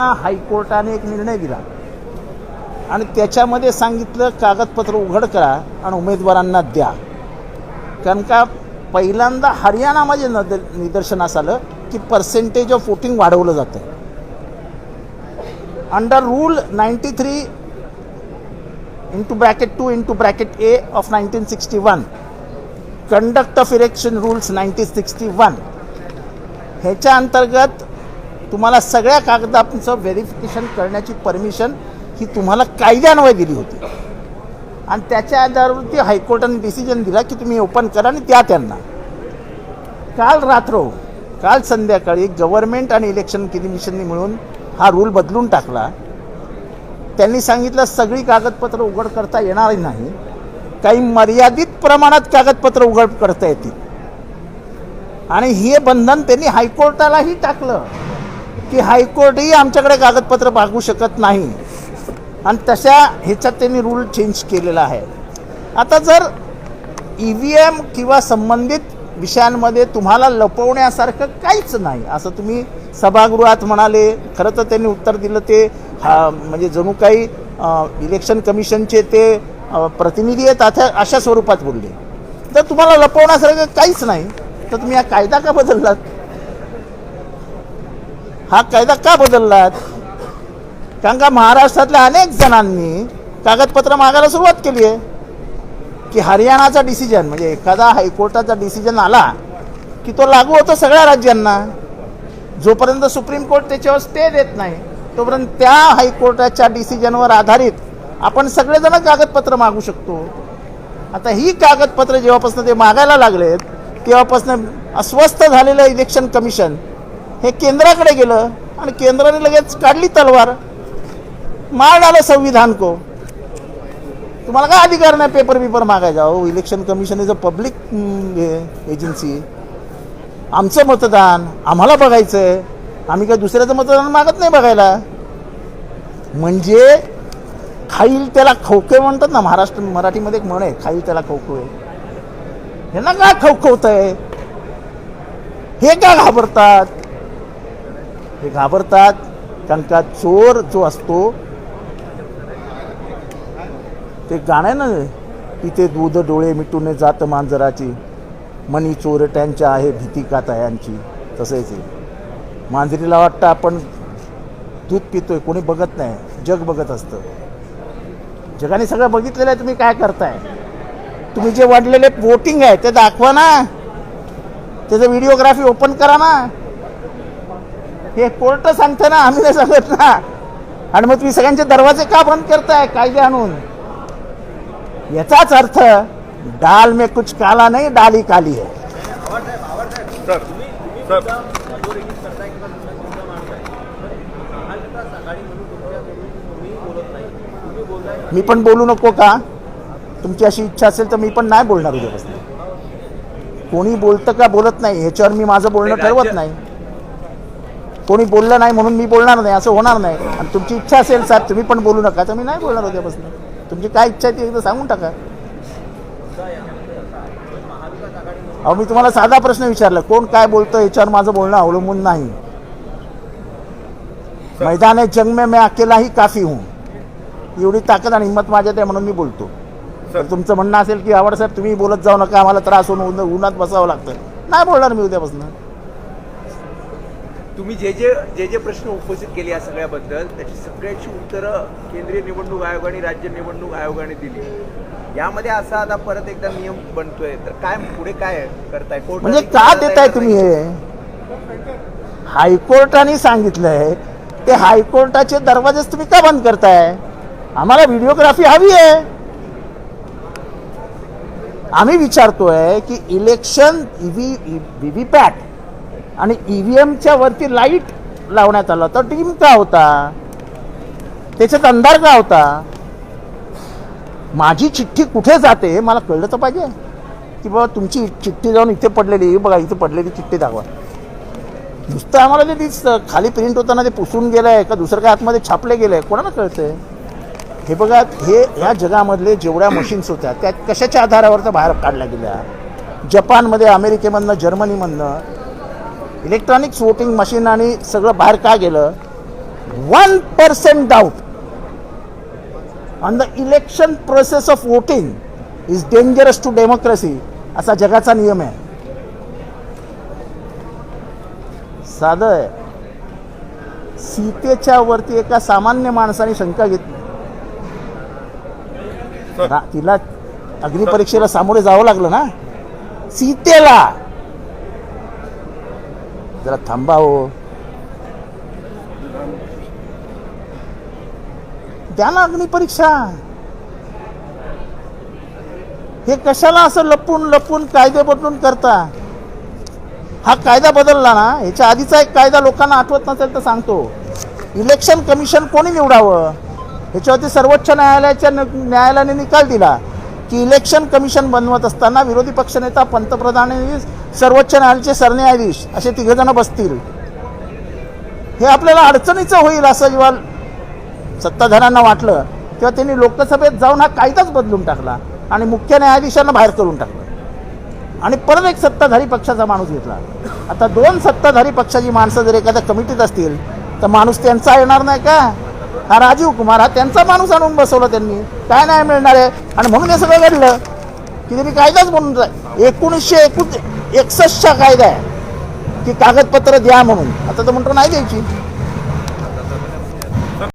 हायकोर्टाने एक निर्णय दिला. आणि त्याच्यामध्ये सांगितलं कागदपत्र उघड करा आणि उमेदवारांना द्या. कारण का पहिल्यांदा हरियाणामध्ये नद निदर्शनास आलं की पर्सेंटेज ऑफ वोटिंग वाढवलं जातं. Under rule ninety three into bracket two into bracket A of nineteen sixty one conduct of election rules nineteen sixty one ह्याच्या अंतर्गत तुम्हाला सगळ्या कागदांचं व्हेरिफिकेशन करण्याची परमिशन ही तुम्हाला कायद्यान्वये दिली होती. आणि त्याच्या आधारावरती हायकोर्टाने डिसिजन दिला की तुम्ही ओपन करा आणि द्या त्यांना. काल रात्र काल संध्याकाळी गव्हर्नमेंट आणि इलेक्शन कमिशनने मिळून हा रूल बदलून टाकला. त्यांनी सांगितलं सगळी कागदपत्र उघड करता येणार नाही. काही मर्यादित प्रमाणात कागदपत्र उघड करता येतील. आणि हे बंधन त्यांनी हायकोर्टालाही टाकलं. की हायकोर्टही आमच्याकडे कागदपत्र मागू शकत नाही. आणि तशा ह्याच्यात त्यांनी रूल चेंज केलेला आहे. आता जर ई व्ही एम किंवा संबंधित विषयांमध्ये तुम्हाला लपवण्यासारखं काहीच नाही असं तुम्ही सभागृहात म्हणाले खरं तर त्यांनी उत्तर दिलं ते हा म्हणजे जणू काही इलेक्शन कमिशनचे ते प्रतिनिधी आहेत आता अशा स्वरूपात बोलले. तर तुम्हाला लपवण्यासारखं काहीच नाही. तर तुम्ही हा कायदा का बदललात? हा कायदा का बदललात? कारण का महाराष्ट्रातल्या अनेक जणांनी कागदपत्र मागायला सुरुवात केली आहे. की हरियाणाचा डिसिजन म्हणजे एखादा हायकोर्टाचा डिसिजन आला की तो लागू होतो सगळ्या राज्यांना. जोपर्यंत सुप्रीम कोर्ट त्याच्यावर स्टे देत नाही तोपर्यंत त्या हायकोर्टाच्या डिसिजनवर आधारित आपण सगळेजण कागदपत्र मागू शकतो. आता ही कागदपत्र जेव्हापासून ते मागायला लागलेत तेव्हापासून अस्वस्थ झालेलं इलेक्शन कमिशन हे केंद्राकडे गेलं आणि केंद्राने लगेच काढली तलवार. मार डालं संविधान को. तुम्हाला काय अधिकार नाही पेपर बिपर मागायचा? हो election commission is a public agency आमचं मतदान आम्हाला बघायचं आहे आम्ही काय दुसऱ्याचं मतदान मागत नाही बघायला. म्हणजे खाईल त्याला खवके म्हणतात ना महाराष्ट्र मराठीमध्ये एक म्हण आहे खाईल त्याला खवके ह्यांना का खवखवत आहे हे का घाबरतात? हे घाबरतात कारण का चोर जो असतो ते गाणं आहे ना तिथे दूध डोळे मिटून जात मांजराची. मनी चोरट्यांच्या आहे भीती का तयांची? तसेच मांजरीला वाटतं आपण दूध पितोय कोणी बघत नाही जग बघत असतं. जगाने सगळं बघितलेलं आहे तुम्ही काय करताय? तुम्ही जे वाढलेले वोटिंग आहे ते दाखवा ना. त्याचं व्हिडिओग्राफी ओपन करा ना. हे कोर्ट सांगतं ना आम्ही नाही सांगत ना. आणि मग तुम्ही सगळ्यांचे दरवाजे का बंद करताय? कायदे आणून. याचाच अर्थ डाल में कुछ काला नाही डाली काली है. Sir sir. मी पण बोलू नको का? तुमची अशी इच्छा असेल तर मी पण नाही बोलणार उद्यापासून. कोणी बोलतं का बोलत नाही ह्याच्यावर मी माझं बोलणं ठरवत नाही. कोणी बोललं नाही म्हणून मी बोलणार नाही असं होणार नाही. आणि तुमची इच्छा असेल साहेब तुम्ही पण बोलू नका. तर मी नाही बोलणार उद्यापासून. तुमची काय इच्छा आहे ती एकदा सांगून टाका. अहो मी तुम्हाला साधा प्रश्न विचारला. कोण काय बोलतं याच्यावर माझं बोलणं अवलंबून नाही. मैदान जंग में मैं अकेला ही काफी हूँ. एवढी ताकद आणि हिंमत माझ्यात आहे म्हणून मी बोलतो. तर तुमचं म्हणणं असेल की आवड साहेब तुम्ही बोलत जाऊ नका. आम्हाला त्रास होऊन उन्हा- उन्हात बसावं लागतं. नाही बोलणार मी उद्यापासून. तुम्ही जे जे जे जे प्रश्न उपस्थित केले या सगळ्याबद्दल त्याची सगळ्याची उत्तरं केंद्रीय निवडणूक आयोग आणि राज्य निवडणूक आयोगाने दिली. यामध्ये असा आता परत एकदा नियम बनतोय. तर काय पुढे काय करताय? कोर्ट म्हणजे का देताय तुम्ही हे? हायकोर्टाने सांगितलंय. ते हायकोर्टाचे दरवाजेच तुम्ही का बंद करताय? आम्हाला व्हिडिओग्राफी हवी आहे. आम्ही विचारतोय की इलेक्शन व्ही पॅट आणि ईव्हीएमच्या वरती लाइट लावण्यात आलं. तर टीम का होता? त्याच्यात अंधार का होता? माझी चिठ्ठी कुठे जाते? मला कळलं तर पाहिजे. की बाबा तुमची चिठ्ठी जाऊन इथे पडलेली बघा इथे पडलेली चिठ्ठी दाखवा. नुसतं आम्हाला ते दिसतं खाली प्रिंट होताना ते पुसून गेलं आहे का दुसरं काय आतमध्ये छापले गेलंय? कोणाला कळतंय? हे बघा हे या जगामधले जेवढ्या मशीन्स होत्या त्या कशाच्या आधारावर तर बाहेर काढल्या गेल्या? जपानमध्ये अमेरिकेमधनं जर्मनीमधनं इलेक्ट्रॉनिक्स वोटिंग मशीन आणि सगळं बाहेर का गेलं? One percent doubt. On the election process of voting is dangerous to democracy. असा जगाचा नियम आहे. साधं आहे. सीतेच्या वरती एका सामान्य माणसाने शंका घेतली. तिला अग्निपरीक्षेला सामोरे जावं लागलं ना? सीतेला जरा थांबा द्या ना अग्निपरीक्षा हे कशाला असं लपून लपून कायदे बदलून करता? हा कायदा बदलला ना ह्याच्या आधीचा एक कायदा लोकांना आठवत नसेल तर सांगतो. इलेक्शन कमिशन कोणी निवडावं? ह्याच्यावरती सर्वोच्च न्यायालयाच्या न्यायालयाने निकाल दिला. की इलेक्शन कमिशन बनवत असताना विरोधी पक्षनेता पंतप्रधान सर्वोच्च न्यायालयाचे सरन्यायाधीश असे तिघजण बसतील. हे आपल्याला अडचणीचं होईल असं जेव्हा सत्ताधाऱ्यांना वाटलं. तेव्हा त्यांनी लोकसभेत जाऊन हा कायदाच बदलून टाकला आणि मुख्य न्यायाधीशांना बाहेर करून टाकलं. आणि परत एक सत्ताधारी पक्षाचा माणूस घेतला. आता दोन सत्ताधारी पक्षाची माणसं जर एखाद्या कमिटीत असतील तर माणूस त्यांचा येणार नाही का? हा राजीव कुमार हा त्यांचा माणूस आणून बसवला त्यांनी. काय नाही मिळणार आहे? आणि म्हणून हे सगळं घडलं की त्यांनी कायदाच म्हणून एकोणीसशे एकूण एकसष्टचा कायदा आहे. की कागदपत्र द्या म्हणून. आता तर म्हणतो नाही द्यायची.